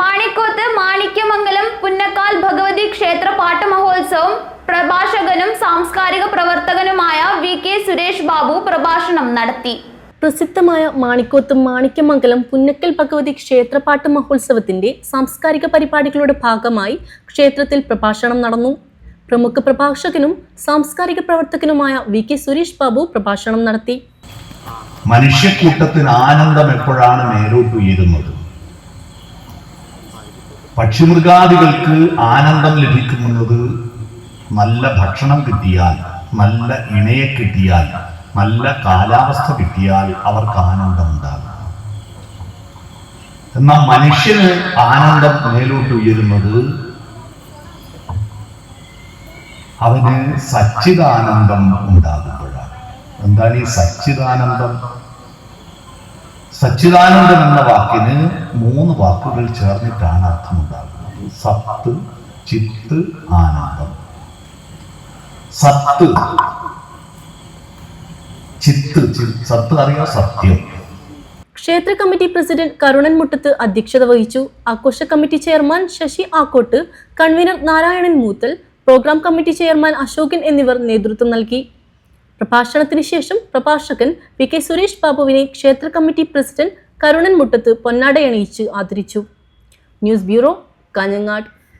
മാണിക്കോത്ത് മാണിക്യമംഗലം പുന്നക്കാൽ ഭഗവതി ക്ഷേത്ര പാട്ട് മഹോത്സവം പ്രഭാഷകനും സാംസ്കാരിക പ്രവർത്തകനുമായ വി കെ സുരേഷ് ബാബു പ്രഭാഷണം നടത്തി. പ്രസിദ്ധമായ മാണിക്കോത്ത് മാണിക്യമംഗലം പുന്നക്കൽ ഭഗവതി ക്ഷേത്രപാട്ട് മഹോത്സവത്തിന്റെ സാംസ്കാരിക പരിപാടികളുടെ ഭാഗമായി ക്ഷേത്രത്തിൽ പ്രഭാഷണം നടന്നു. പ്രമുഖ പ്രഭാഷകനും സാംസ്കാരിക പ്രവർത്തകനുമായ വി കെ സുരേഷ് ബാബു പ്രഭാഷണം നടത്തി. മനുഷ്യക്കൂട്ടത്തിന് ആനന്ദം എപ്പോഴാണ് മേലോട്ട് ഉയരുന്നത്? പക്ഷിമൃഗാദികൾക്ക് ആനന്ദം ലഭിക്കുന്നത് നല്ല ഭക്ഷണം കിട്ടിയാൽ നല്ല ഇണയെ കിട്ടിയാൽ നല്ല കാലാവസ്ഥ കിട്ടിയാൽ അവർക്ക് ആനന്ദം ഉണ്ടാകും എന്നാൽ മനുഷ്യന് ആനന്ദം മേലോട്ട് ഉയരുന്നത് അവന് സച്ചിദാനന്ദം ഉണ്ടാകുമ്പോഴാണ്. എന്താണ് ഈ സച്ചിദാനന്ദം? സച്ചിദാനന്ദം എന്ന വാക്കിന് മൂന്ന് വാക്കുകൾ ചേർന്നിട്ടാണ് അർത്ഥമുണ്ടാകുന്നത്. സത്ത് ചിത്ത് ആനന്ദം. സത്ത്. ചിത്ത് സത്ത് അറിയാം സത്യം. ക്ഷേത്ര കമ്മിറ്റി പ്രസിഡന്റ് കരുണൻ മുട്ടത്ത് അധ്യക്ഷത വഹിച്ചു. ആഘോഷ committee chairman Sasi Akkot convener Narayanan Moothal programme committee chairman Ashokan എന്നിവർ നേതൃത്വം നൽകി. പ്രഭാഷണത്തിന് ശേഷം പ്രഭാഷകൻ പി കെ സുരേഷ് ബാബുവിനെ ക്ഷേത്ര കമ്മിറ്റി പ്രസിഡന്റ് കരുണൻ മുട്ടത്ത് പൊന്നാടയണിയിച്ച് ആദരിച്ചു. News bureau Kanhangad.